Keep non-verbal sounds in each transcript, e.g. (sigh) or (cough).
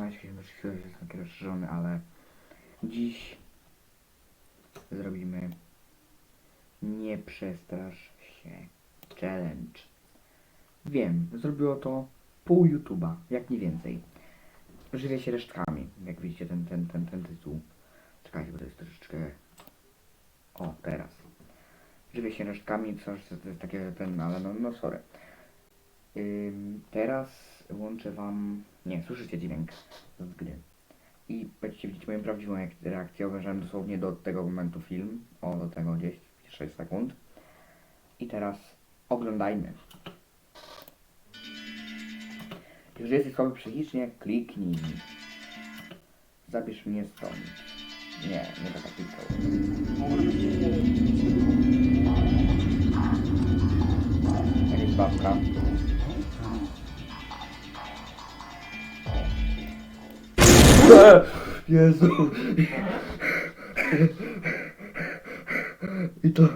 kanale się już chwilę jest taki rozszerzony, ale dziś zrobimy nie przestrasz się challenge. Wiem, zrobiło to pół YouTube'a, jak nie więcej. Żywię się resztkami, jak widzicie ten, ten, ten, ten tytuł. Czekajcie, bo to jest troszeczkę... O, teraz. Żywię się resztkami, coś to jest takie ten, ale no, no sorry. Ym, teraz łączę wam... Nie, słyszycie dźwięk z gry. I będziecie widzieć moją prawdziwą reakcję. Obejrzałem dosłownie do tego momentu film. O, do tego gdzieś, 6 sekund. I teraz oglądajmy. Jeżeli jesteś słaby psychicznie, kliknij. Zabierz mnie stąd. Nie, nie taka klikał. Jakaś babka. Jezu. I to...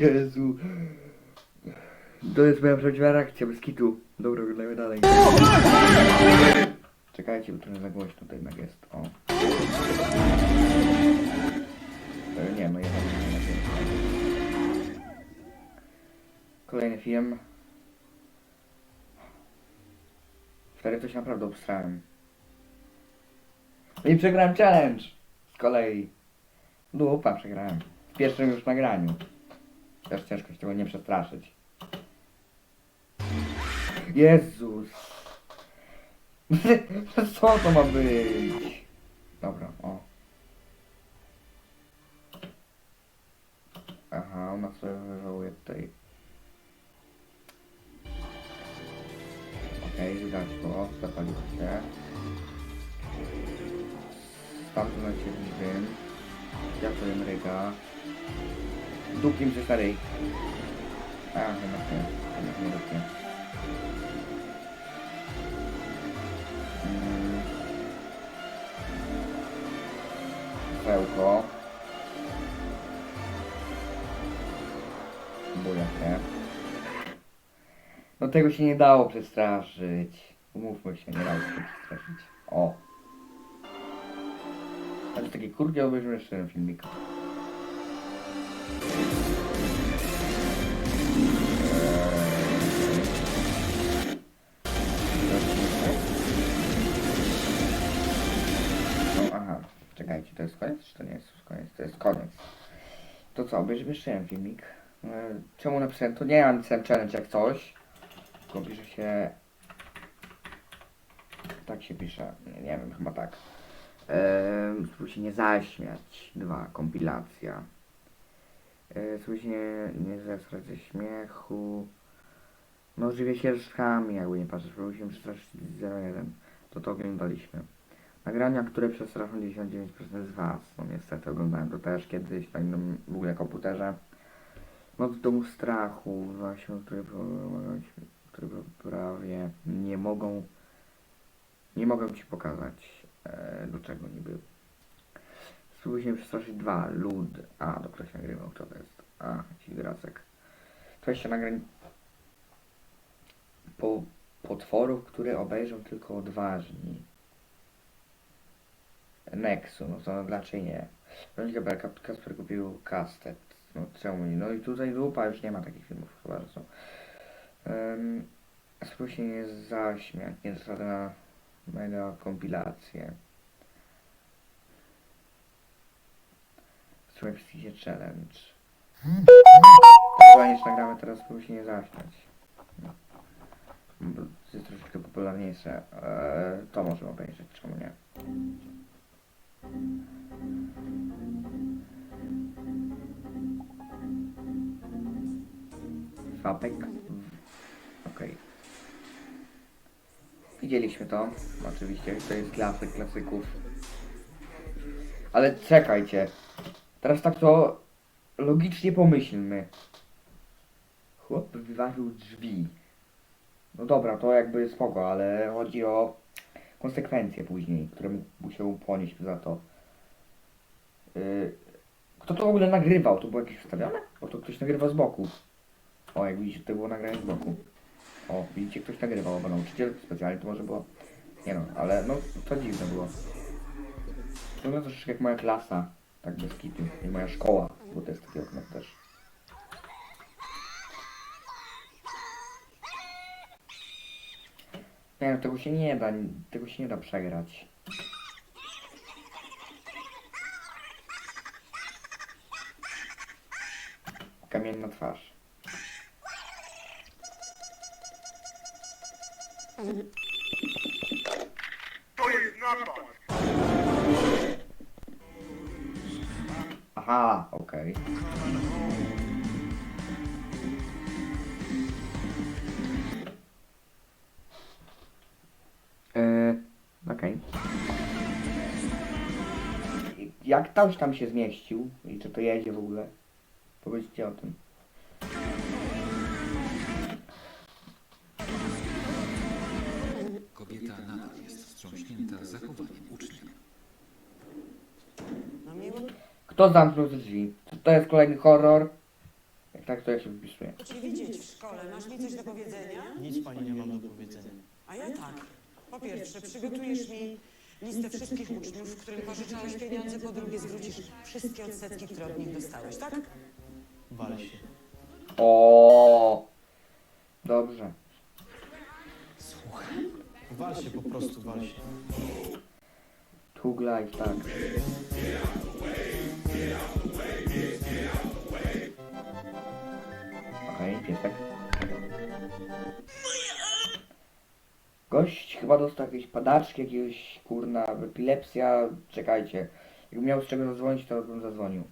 Jezu. To jest moja prawdziwa reakcja, bez kitu. Dobra, oglądajmy dalej. Czekajcie, bo trochę za głośno jednak jest. O. Nie, no jednak Kolejny film. Wtedy to się naprawdę obstrałem. I przegrałem challenge! Z kolei. Dupa, przegrałem. W pierwszym już nagraniu. Też ciężko się tego nie przestraszyć. Jezus! (laughs) Co to ma być? Dobra, o. Aha, ona sobie wywołuje tutaj. Zgasło, zapaliło się. Stamtąd się dym. Ja powiem ryga. Dupim się starej. A, chyba nie. Chyba nie dupie. Mm. Wełko. Tego się nie dało przestraszyć. Umówmy się, nie dało się przestraszyć. O. Ale takie kurde obejrzymy jeszcze ten filmik. No, aha, czekajcie, to jest koniec, czy to nie jest koniec? To jest koniec. To co, obejrzymy jeszcze jeden filmik. E, Czemu napisałem to? Nie ja napisałem challenge jak coś. Tylko pisze się... Tak się pisze, nie, nie wiem, chyba tak. Eee, spróbuj się nie zaśmiać. Dwa, kompilacja. Eee, spróbuj się nie, nie zesrać ze śmiechu. No żywię się resztkami, jakby nie patrzeć. Spróbuj się przestraszyć 01. To to oglądaliśmy. Nagrania, które przestraszą 99% z Was. No niestety oglądałem to też kiedyś na innym w ogóle komputerze. Noc w domu strachu, właśnie, które, które prawie nie mogą nie mogę Ci pokazać e, do czego niby. Spróbuj się przestraszyć dwa. Lud. A, do ktoś nagrywał, kto to jest? A, jakiś gracek. To się nagrań po potworów, które obejrzą tylko odważni. Nexu, no to dlaczego nie? Berka, Kasper kupił kastet. No czemu nie? No i tutaj dupa już nie ma takich filmów chyba, że są. Um, spróbuj się nie zaśmiać, nie zasady na mega kompilację. Spróbuj Psychicie Challenge. Chyba niż nagramy teraz, spróbuj się nie zaśmiać. Bo to jest troszeczkę popularniejsze. Eee, to możemy obejrzeć, czemu nie? Fapek. Okej. Widzieliśmy to. Oczywiście, to jest klasyk klasyków. Ale czekajcie. Teraz tak to logicznie pomyślmy. Chłop wyważył drzwi. No dobra, to jakby spoko, ale chodzi o konsekwencje później, które musiał ponieść za to. Yy, kto to w ogóle nagrywał? To było jakieś wstawione? Bo to ktoś nagrywa z boku. O, jak widzicie, to było nagranie z boku. O, widzicie, ktoś nagrywał, bo nauczyciel specjalnie to może było. Nie no, ale no, to dziwne było. To no troszeczkę jak moja klasa, tak bez kitu, jak moja szkoła, bo to jest taki okno też. Nie no, tego się nie da, tego się nie da przegrać. Kamienna twarz. To jest napad! Aha, okej. Yy, okej. I Jak ktoś tam się zmieścił i czy to jedzie w ogóle? Powiedzcie o tym. Wstrząśnięta zachowaniem ucznia. No miło Kto zamknął te drzwi? Czy to jest kolejny horror? Jak tak, to ja się wypisuję. Cię widzieć w szkole. Masz mi coś do powiedzenia? Nic pani nie mam do powiedzenia. A ja tak. Po pierwsze, przygotujesz mi listę wszystkich uczniów, którym pożyczałeś pieniądze. Po drugie, zwrócisz wszystkie odsetki, które od nich dostałeś, tak? Wal się. O, Dobrze. Wal się po prostu, wal się. Tug tak. Okej, piesek. Gość chyba dostał jakieś padaczki, jakiegoś kurna, epilepsja. Czekajcie. Jakbym miał z czego zadzwonić, to bym zadzwonił.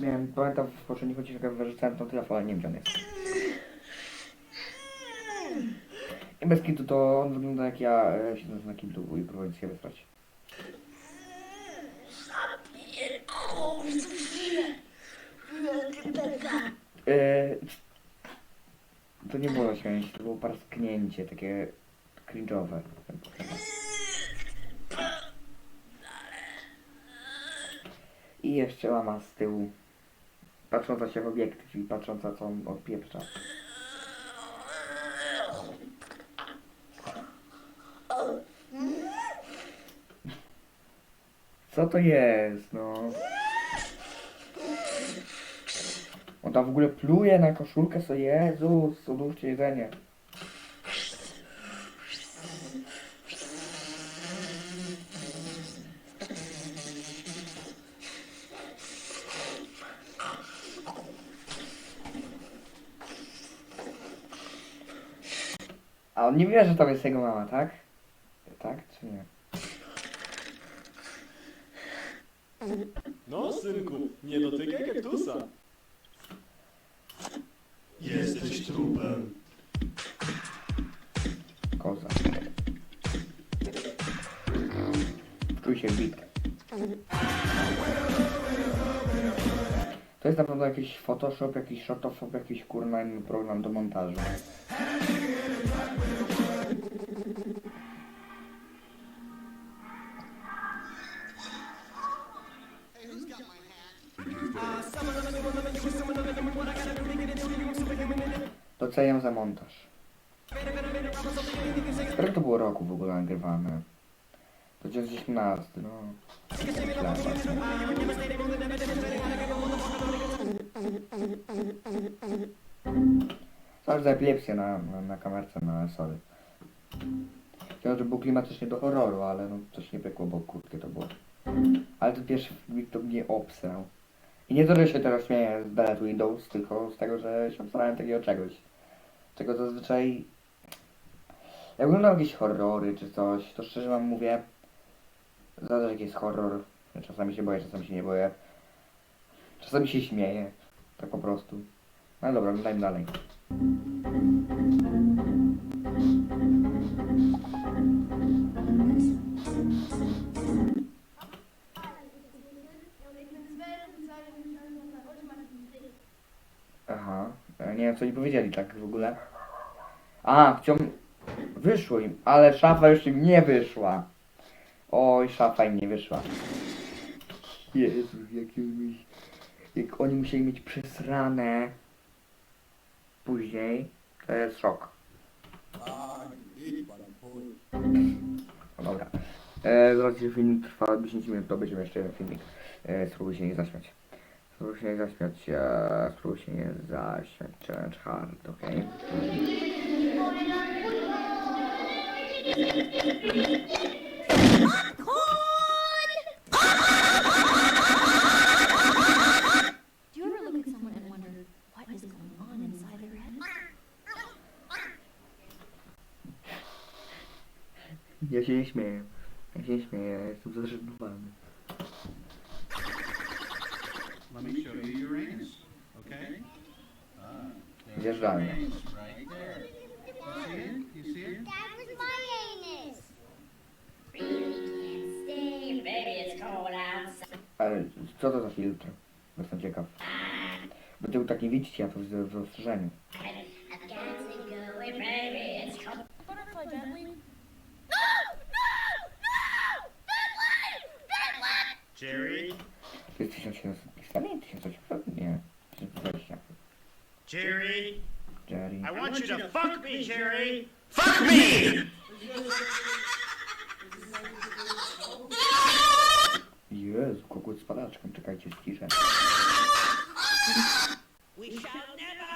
Miałem, pamiętam w poprzednich odcinkach wyrzucałem ten telefon, ale nie wiem gdzie on jest. I bez kitu to on wygląda jak ja e, siedząc na kiblu i próbując się wysrać. E, to nie było śmianie, to było parsknięcie, takie cringe'owe. I jeszcze mama z tyłu, patrząca się w obiektyw i patrząca co on odpieprza. Co to jest, no? On tam w ogóle pluje na koszulkę, co Jezus, odłóżcie jedzenie. A on nie wie, że tam jest jego mama? Tak czy nie? No, synku, nie dotykaj kaktusa. Jesteś trupem. Koza. Czuj się bit. To jest na pewno jakiś Photoshop, jakiś Shotofop, jakiś kurna inny program do montażu. 16, no. Aż za epilepsję na, na, na kamerce, no, na sorry. Chyba, że było klimatycznie do horroru, ale no coś nie pykło, bo krótkie to było. Ale to pierwszy filmik to mnie obsrał. I nie to, że się teraz śmieję z Bad Windows, tylko z tego, że się obsrałem takiego czegoś. Czego zazwyczaj... Jak oglądam jakieś horrory czy coś, to szczerze wam mówię, zależy jaki jest horror. Czasami się boję, czasami się nie boję. Czasami się śmieję. Tak po prostu. No dobra, oglądajmy dalej. Aha, ja nie wiem co oni powiedzieli tak w ogóle. A, chciał... Wyszło im, ale szafa już im nie wyszła. Oj, szafa nie wyszła. Jezu, jakie mi... Jak oni musieli mieć przesrane. później, to jest szok. No dobra. E, z racji, że filmik trwa 10 minut, to będziemy jeszcze jeden filmik. E, spróbuj się nie zaśmiać. Spróbuj się nie zaśmiać, e, spróbuj się nie zaśmiać. Challenge hard, okej? Do you ever look at someone and wonder what is going on inside their head? Ja się nie śmieję. Ja się nie śmieję, ja jestem zażenowany. Let me show you Uranus, okay? Ah, there's Zjeżdżalnia. Uranus co to za filtr? Jestem ciekaw. Bo ty tak nie widzicie, ja to widzę w rozszerzeniu. I've got to go away, baby. It's cold. Butterfly Bentley? Jerry? To jest 1700 pisane? 1800? Nie. 1020. Jerry? Jerry. I want you to fuck me, Jerry! Fuck me! Jezu, kogut z padaczką, czekajcie, ściszę. We shall never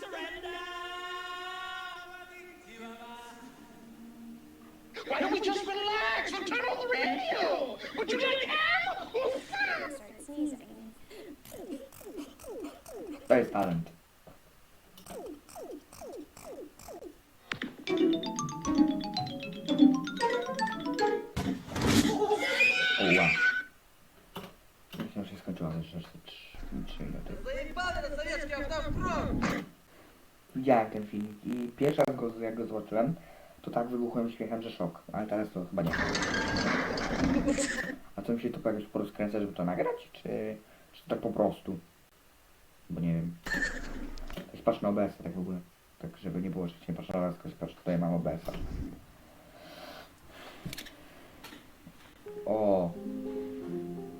surrender. Why don't we just relax and turn on the radio? Would you like ham? Start sneezing. To jest Myślę, że się jeszcze 3 minuty. Widziałem ten filmik i pierwszy raz go, jak go zobaczyłem, to tak wybuchłem śmiechem, że szok. Ale teraz to chyba nie. A co mi się to jakoś porozkręca, żeby to nagrać? Czy, czy tak po prostu? Bo nie wiem. Też patrz na OBS tak w ogóle. Tak, żeby nie było, że nie patrzę na OBS, tylko patrz, tutaj mam OBS. -a. O!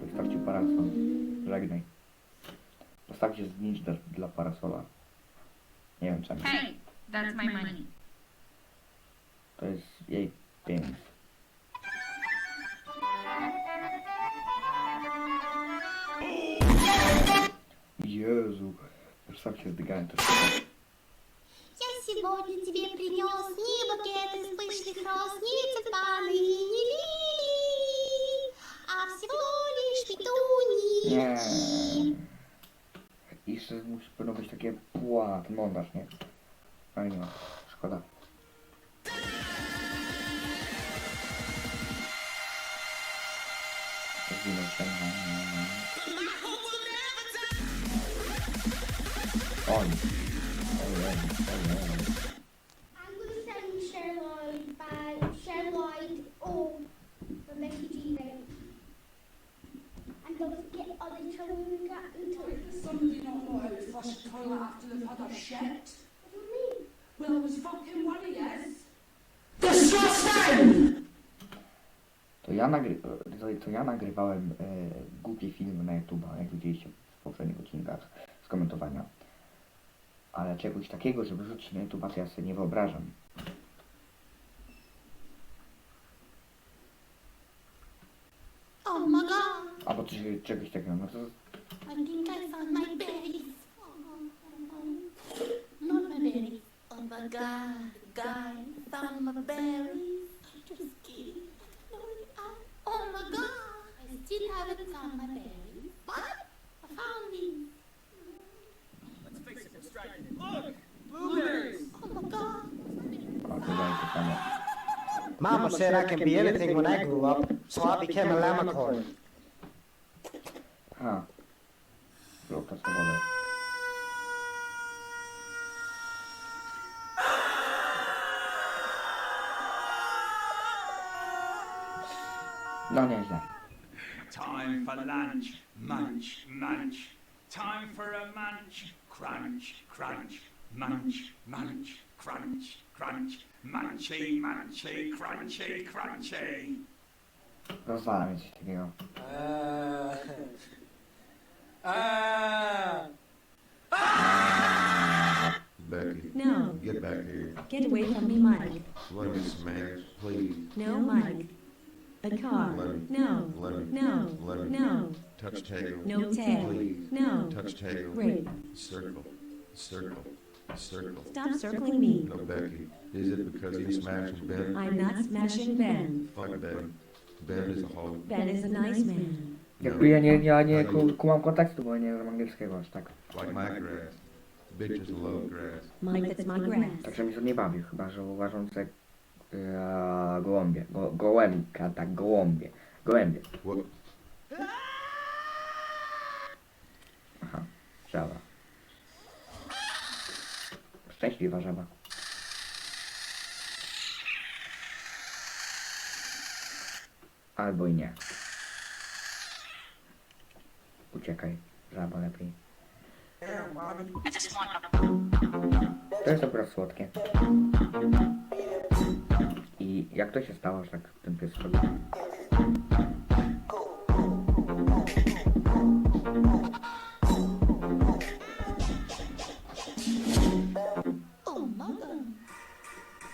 Wystarczył parasol Żegnaj. Postawcie znicz dla, dla parasola. Nie wiem czemu. Hey, that's my money. To jest jej pieniądz. Jezu. Już sam się zdygałem to Я сегодня тебе принес не букет из пышных роз, не тюльпаны и Nie. I jeszcze musi pewno być takie pła, ten montaż, nie? Ale nie ma. Szkoda. Zwinął się. Oj. Ojej, ojej. To, ja nagrywałem e, głupie filmy na YouTube, jak widzieliście w poprzednich odcinkach z komentowania. Ale czegoś takiego, żeby rzucić na YouTube, to ja sobie nie wyobrażam. Oh my god, Albo coś, czegoś takiego, no to I think I found my berries. Not my berries. Oh my god, guy found my berries. Still haven't found my berries. What? I found these. Blueberries! Oh my god. a, to daje to samo. Mama said I can be anything when I grew up, so I became a lamacorn. A. Bloka swobodę. No nieźle. Time for lunch. Munch, munch. Time for a munch. Crunch, crunch. Munch, munch. Crunch, crunch. Munchy, munchy, crunchy, crunchy. Rozwala mnie coś takiego. Eee. Eee. Eee. here. Get away from me, Mike. Let me smash, please. No, Mike. A car. No. No. No. Touch tail. No tail. No. Touch tail. Rape. Circle. Circle. Circle. Stop circling me. No, Becky. Is it because you smashed Ben? I'm not smashing Ben. Fuck Ben. Ben is a hoe. Ben is a nice man. Jakby ja nie, ja nie ku- kumam kontekstu, bo nie znam angielskiego aż tak. Like my grass. Bitches love grass. Mike, that's my grass. Także mi to nie bawi, chyba że uważam, że e, gołąbie, go, gołębka, tak, gołąbie, gołębie. What? Aha, żaba. Szczęśliwa żaba. Albo i nie. Uciekaj, żaba lepiej. To jest akurat słodkie. Jak to się stało, że tak ten pies robi?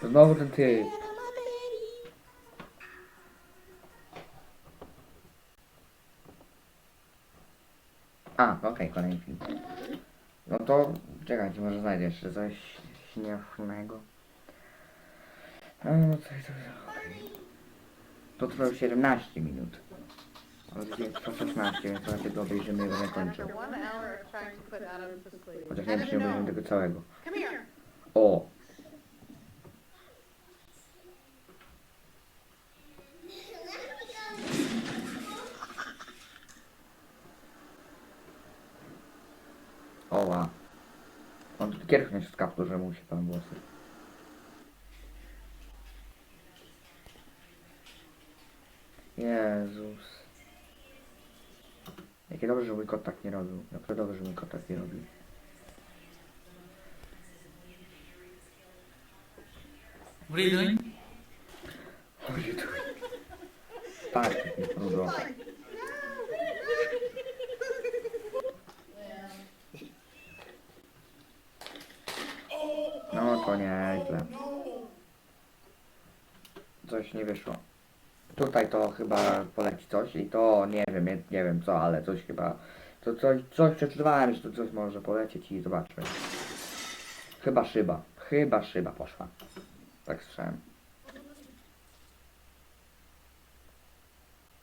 Znowu ten ty. Get on my baby. A, okej, kolejny film. No to czekajcie, może znajdę jeszcze coś śmiesznego. No coś, coś, okej. To trwa już 17 minut. Ale dzisiaj trwa 16, więc raczej to obejrzymy i będę kończył. Chociaż nie wiem, czy nie obejrzymy tego całego. O! Oła. On tu kierknąć z kaptu, że mu się pan włosy. Jezus. Jakie dobrze, że mój kot tak nie robił. Naprawdę dobrze, że mój kot tak nie robił. What are you doing? Tak, rudo. No to nieźle. Coś nie wyszło. Tutaj to chyba poleci coś i to nie wiem, nie, nie wiem co, ale coś chyba. To coś, coś przeczytywałem, że tu coś może polecieć i zobaczmy. Chyba szyba. Chyba szyba poszła. Tak słyszałem.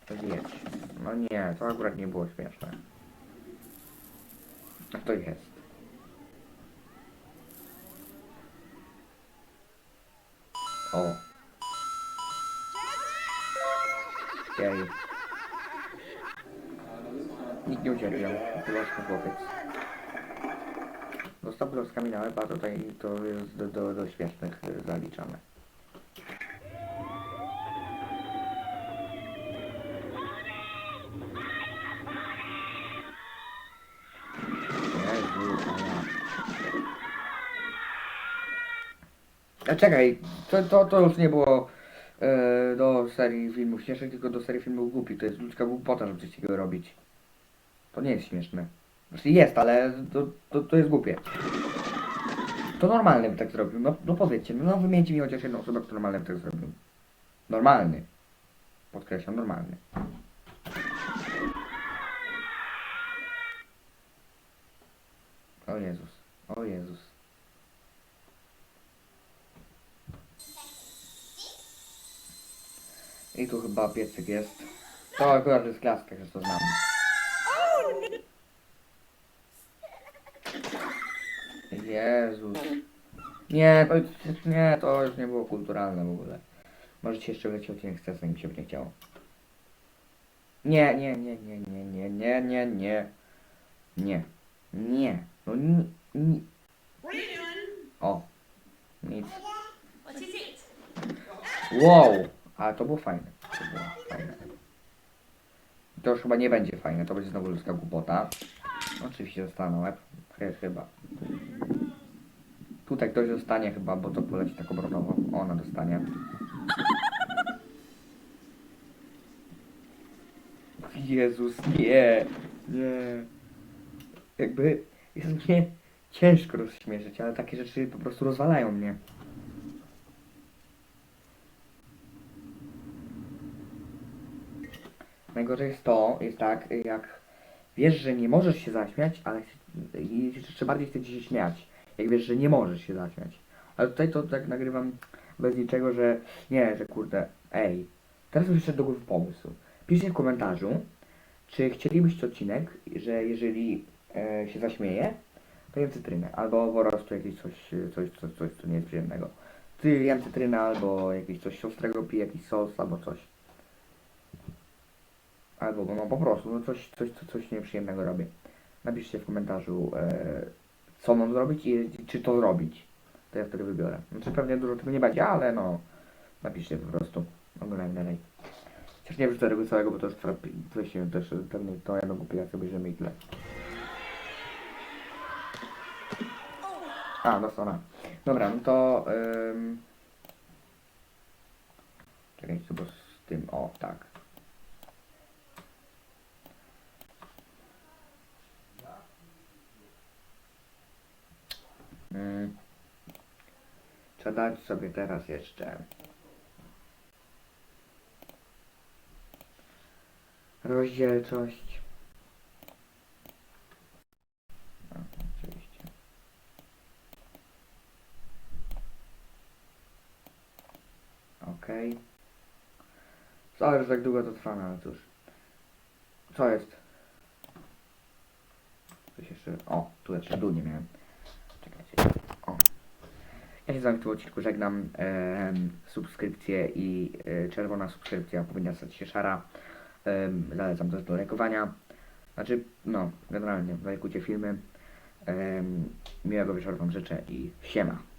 Jedź. No nie, to akurat nie było śmieszne. A to jest. O. Jej. Nikt nie ucierpiał. Chyba chłopiec. Dostał klockami na łeb, a tutaj to jest do, do, do śmiesznych zaliczane. A czekaj, to, to, to już nie było e, do serii filmów śmiesznych, tylko do serii filmów głupi. To jest ludzka głupota, żeby coś takiego robić. To nie jest śmieszne. Znaczy jest, ale to, to, to jest głupie. To normalny by tak zrobił. No, no powiedzcie, no, no wymieńcie mi chociaż jedną osobę, która normalnie by tak zrobił. Normalny. Podkreślam, normalny. O Jezus, o Jezus. I tu chyba piecyk jest. To akurat jest klaska, że to znam. Jezus. Nie, to, nie, to już nie było kulturalne w ogóle. Możecie jeszcze lecieć odcinek z mi się by nie chciało. Nie, nie, nie, nie, nie, nie, nie, nie, nie. Nie. Nie. No nie. nie. O. Nic. Wow. Ale to było fajne. To było fajne. To już chyba nie będzie fajne, to będzie znowu ludzka głupota. Oczywiście zostaną łeb. Chy- Chyba. Tutaj ktoś dostanie chyba, bo to poleci tak obronowo. Ona dostanie. Jezus, nie. Nie. Jakby jest mnie ciężko rozśmieszyć, ale takie rzeczy po prostu rozwalają mnie. Najgorzej jest to, jest tak, jak wiesz, że nie możesz się zaśmiać, ale jeszcze bardziej chce ci się śmiać. Jak wiesz, że nie możesz się zaśmiać. Ale tutaj to tak nagrywam bez niczego, że nie, że kurde, ej. Teraz mi przyszedł do głowy pomysł. Piszcie w komentarzu, czy chcielibyście odcinek, że jeżeli e, się zaśmieje, to jem cytrynę. Albo po prostu jakieś coś, coś, coś, coś co nie jest przyjemnego. Ty jem cytrynę, albo jakieś coś ostrego piję, jakiś sos, albo coś. Albo no po prostu, no coś, coś, coś, nieprzyjemnego robię. Napiszcie w komentarzu, e, co mam zrobić i czy to zrobić. To ja wtedy wybiorę. Znaczy pewnie dużo tego nie będzie, ale no napiszcie po prostu. Oglądajmy dalej. Chociaż nie wrzucę tego całego, bo to już trwa, to się też pewnie to jedną kompilację obejrzymy i tyle. A, no. Dobra, no to... Ym... Czekajcie, bo z tym... O, tak. Mm. Co dać sobie teraz jeszcze? Rozdzielczość. Okej. Sorry, że tak długo to trwa, no ale cóż. Co jest? Coś jeszcze... O, tu jeszcze dół nie miałem. Ja się z wami w tym odcinku żegnam. Em, subskrypcje i e, czerwona subskrypcja powinna stać się szara. Um, zalecam też do lajkowania. Znaczy, no, generalnie, lajkujcie filmy. Em, miłego wieczoru wam życzę i siema.